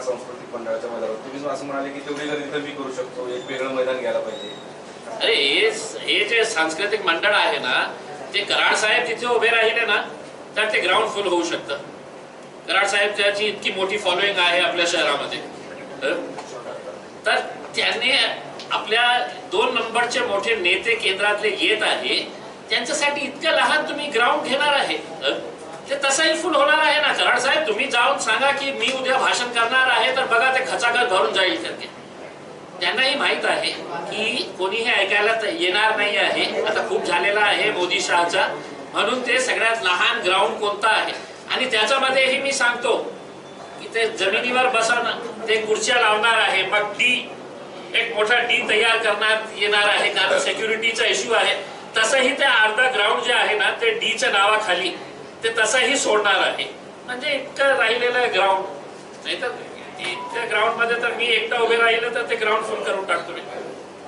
मराठा सांस्कृतिक मंडळाच्या मैदानावर. तुम्ही असं म्हणाले की तेवढी गर्दी तर मी करू शकतो. एक वेगळं मैदान घ्यायला पाहिजे. अरे हे हे जे सांस्कृतिक मंडळ आहे ना ते कराड साहेब तिथे उभे राहिले ना तर ते ग्राउंड फुल होऊ शकतं. कराड साहेब त्याची इतकी मोठी फॉलोईंग आहे आपल्या शहरामध्ये. तर त्यांनी आपल्या दोन नंबरचे मोठे नेते केंद्रातले येत आहे. त्यांच्यासाठी इतकं लहान तुम्ही ग्राउंड घेणार आहे. ते तसाही फुल होणार आहे. तुम्ही जाऊन सांगा की मी उद्या भाषण करणार आहे तर बघा ते खचाखच भरून जाईल तर त्यांनाही माहीत आहे की कोणी हे ऐकायला येणार नाही आहे. आता खूप झालेला आहे मोदी शहाचा. म्हणून ते सगळ्यात लहान ग्राउंड कोणता आहे? आणि त्याच्यामध्येही मी सांगतो की ते जमिनीवर बसवणं ते खुर्च्या लावणार आहे. मग डी एक मोठा डी तयार करण्यात येणार आहे. कारण सेक्युरिटीचा इश्यू आहे. तसंही ते अर्धा ग्राउंड जे आहे ना ते डीच्या नावाखाली ते तसंही सोडणार आहे. म्हणजे इतकं राहिलेलं ग्राउंड नाही तर इतक्या ग्राउंडमध्ये तर मी एकटा उभे राहिलं तर ते ग्राउंड फुल करून टाकतो मी.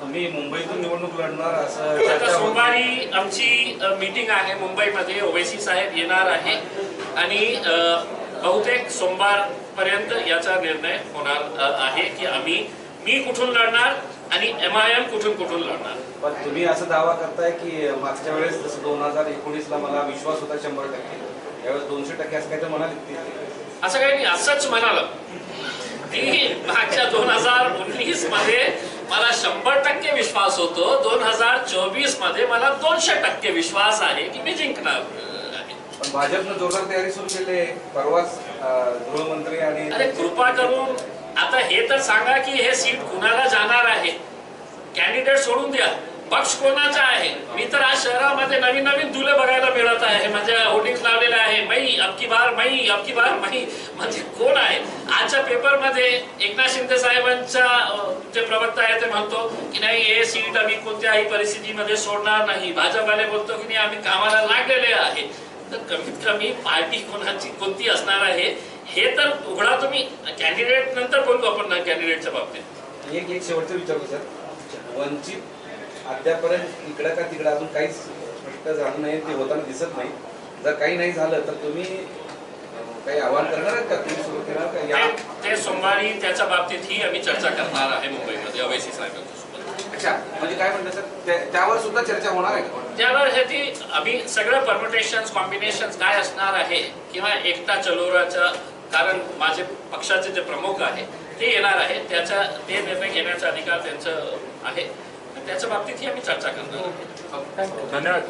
तुम्ही मुंबईतून निवडणूक लढणार असं. सोमवारी आमची मीटिंग आहे मुंबईमध्ये. ओवेसी साहेब येणार आहे. आणि बहुतेक सोमवार पर्यंत याचा निर्णय होणार आहे की आम्ही मी कुठून लढणार आणि एम आय एम कुठून कुठून लढणार. पण तुम्ही असं दावा करताय की मागच्या वेळेस जसं दोन हजार एकोणीसला मला विश्वास होता शंभर टक्के. यावेळेस दोनशे टक्के असं काय तर म्हणाले. असं काही नाही असंच म्हणालं. मी मागच्या दोन हजार उन्नीसमध्ये मला शंभर टक्के विश्वास होतो. दोन हजार चोवीसमध्ये मला दोनशे टक्के विश्वास आहे की मी जिंकणार पण भाजपनं जोरदार तयारी सुरू केली परवाच गृहमंत्री आणि अरे कृपा करून आता हे तर सांगा की हे सीट कुणाला जाणार आहे? कॅन्डिडेट सोडून द्या. पक्ष कोणाचा आहे? मी तर आज शहरामध्ये नवीन नवीन दुले बघायला मिळत आहे. म्हणजे मई अबकी बार मै अबकी बार मई. म्हणजे कोण आहे? आजच्या पेपरमध्ये एकनाथ शिंदे साहेबांचा जे प्रवक्ता आहे ते म्हणतो की नाही हे सीट आम्ही कोणत्याही परिस्थितीमध्ये सोडणार नाही. भाजपवाले बोलतो की नाही आम्ही कामाला लागलेले आहे. तर कमीत कमी पार्टी कोणाची कोणती असणार आहे हे तर उघडा तुम्ही. कॅन्डिडेट नंतर बोलू आपण कॅन्डिडेटच्या बाबतीत. एक एक शेवटचं विचारतो सर. वंचित अद्यापर्यंत इकडं का तिकडं अजून काहीच स्पष्ट झालं नाही ते होताना दिसत नाही. जर काही नाही झालं तर तुम्ही काही आवाहन करणार आहेत का? तुम्ही सुरू करणार का? या ते- सोमवारी त्याच्या बाबतीत ही आम्ही चर्चा करणार आहे मुंबईमध्ये अवैसी साहेबांसोबत अच्छा म्हणजे काय म्हणतात सर? त्यावर सुद्धा चर्चा होणार आहे का? त्यावर हे ती आम्ही सगळं परम्युटेशन कॉम्बिनेशन काय असणार आहे किंवा एकटा चलोराचं कारण माझे पक्षाचे जे प्रमुख आहे ते येणार आहे त्याचा ते निर्णय घेण्याचा अधिकार त्यांचं आहे. त्याच्या बाबतीत ही आम्ही चर्चा करणार. आहोत धन्यवाद.